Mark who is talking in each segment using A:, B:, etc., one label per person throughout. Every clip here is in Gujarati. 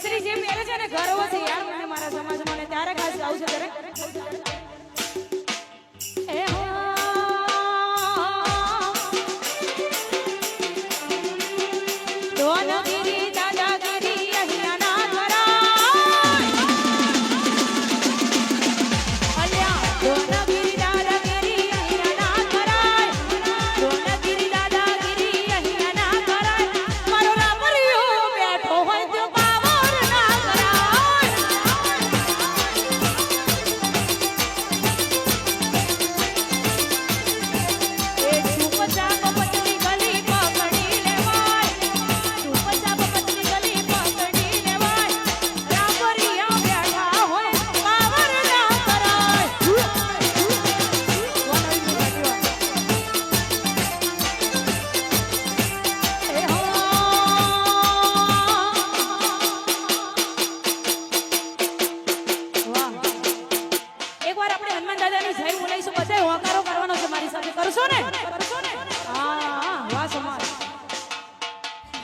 A: કેસરી જે પહેરે છે ને ગર્વ છે યાર મને મારા સમાજમાં ત્યારે ખાસ ગાવું છે ત્યારે.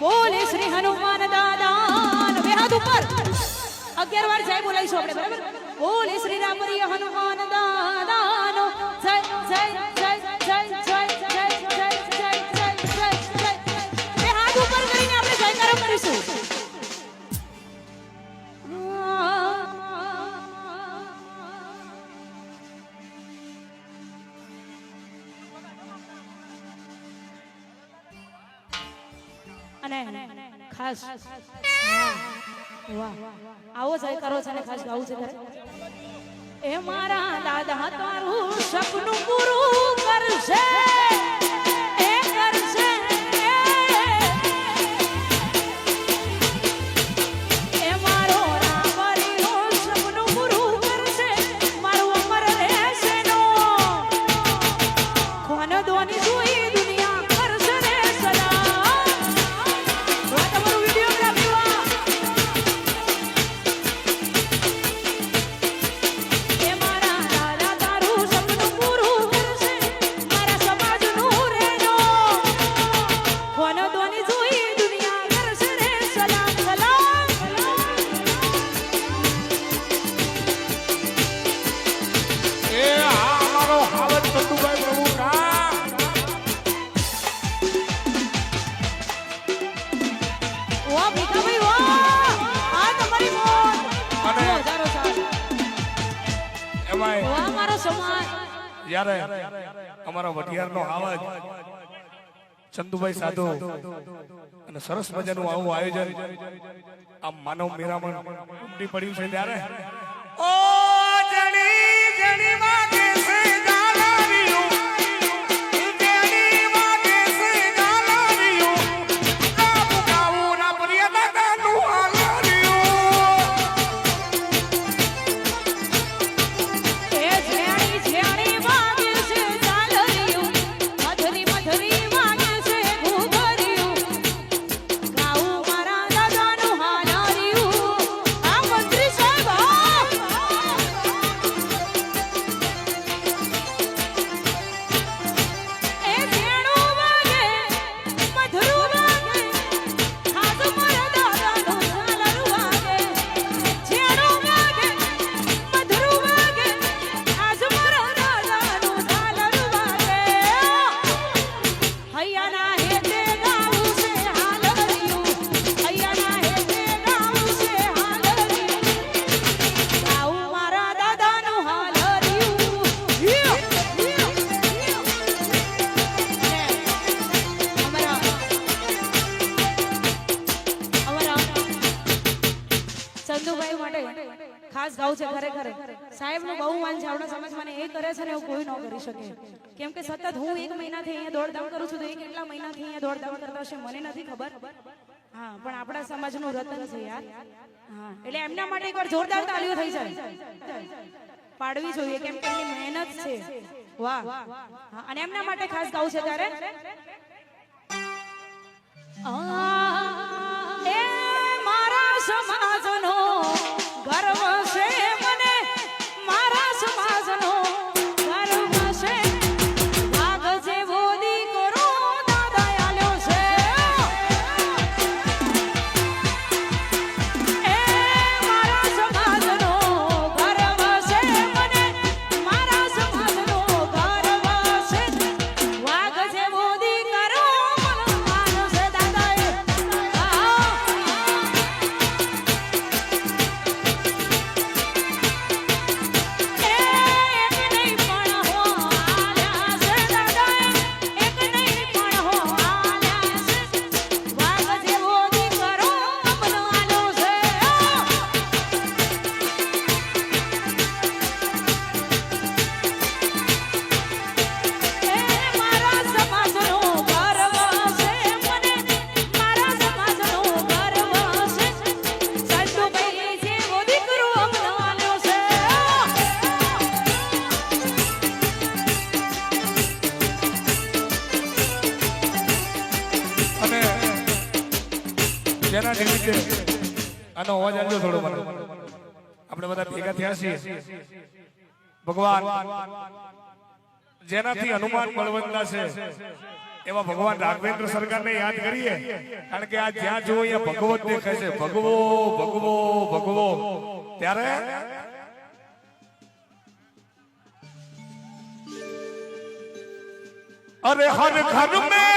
A: બોલે શ્રી હનુમાન દાદા બે હાથ ઉપર. અગિયાર વાર જય બોલાવીશું આપણે, બરાબર? બોલે શ્રી રામ હનુમાન દાદાનો જય જય ખાસ વાહ આવો જાય કરો છે ખાસ ગાવું છે એ મારા દાદા તારું સપનું પૂરું કરશે વાહ ભીખાભાઈ વાહ આ તમારી મોજ
B: અને-
A: હજારો સાલ
B: એમાંય
A: વાહ મારો સમાજ.
B: જ્યારે અમારા વઢિયારનો આવાજ ચંદુભાઈ સાધુ અને સરસ મજાનું આવું આયોજન આમ માનવ મેરામણ ઉમટી પડ્યું છે ત્યારે. ઓ જણી જણી વાગે
A: ખાસ ગાવું છે ખરેખર. સાહેબનું બહુ માન છે આપણા એ કરે છે ને એવું કોઈ ન કરી શકે. કેમ કે સતત હું એક મહિનાથી અહીંયા દોડધામ કરું છું તો એ કેટલા મહિનાથી અહીંયા દોડધામ કરતા હશે મને નથી ખબર. હા, પણ આપણા સમાજનું રતન છે યાર. હા, એટલે એમના માટે એકવાર જોરદાર તાળીઓ થઈ જાય. પાડવી જોઈએ કેમ કે એમની મહેનત છે. વાહ. અને એમના માટે ખાસ ગાઉ છે ત્યારે? એ મારા સમાજનો ગર્વ
B: નિમિત્તે આનો અવાજ આપણે બધા ભેગા થયા છીએ. ભગવાન, જેનાથી હનુમાન બળવંતા છે, એવા ભગવાન રાઘવેન્દ્ર સરકારને યાદ કરીએ. કારણ કે આ જ્યાં જુઓ અહીંયા ભગવત દેખાય છે. ભગવો ભગવો ભગવો. ત્યારે અરે હર ઘર મેં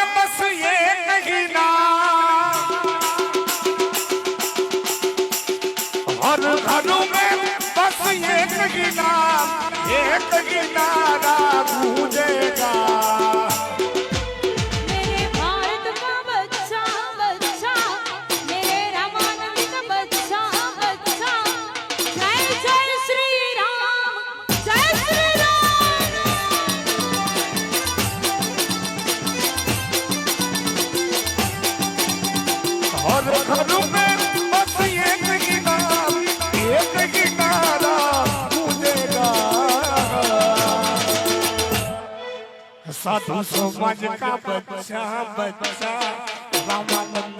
B: Gaga. साधु समाज का बच्चा बच्चा रामानंदी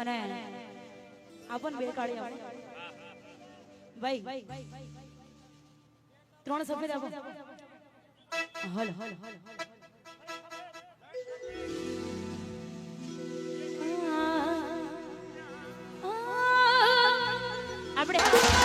A: અને આપણ બે કાઢી આપો ભાઈ ત્રણ સફેદ આપો. હલ હલ હલ. આપણે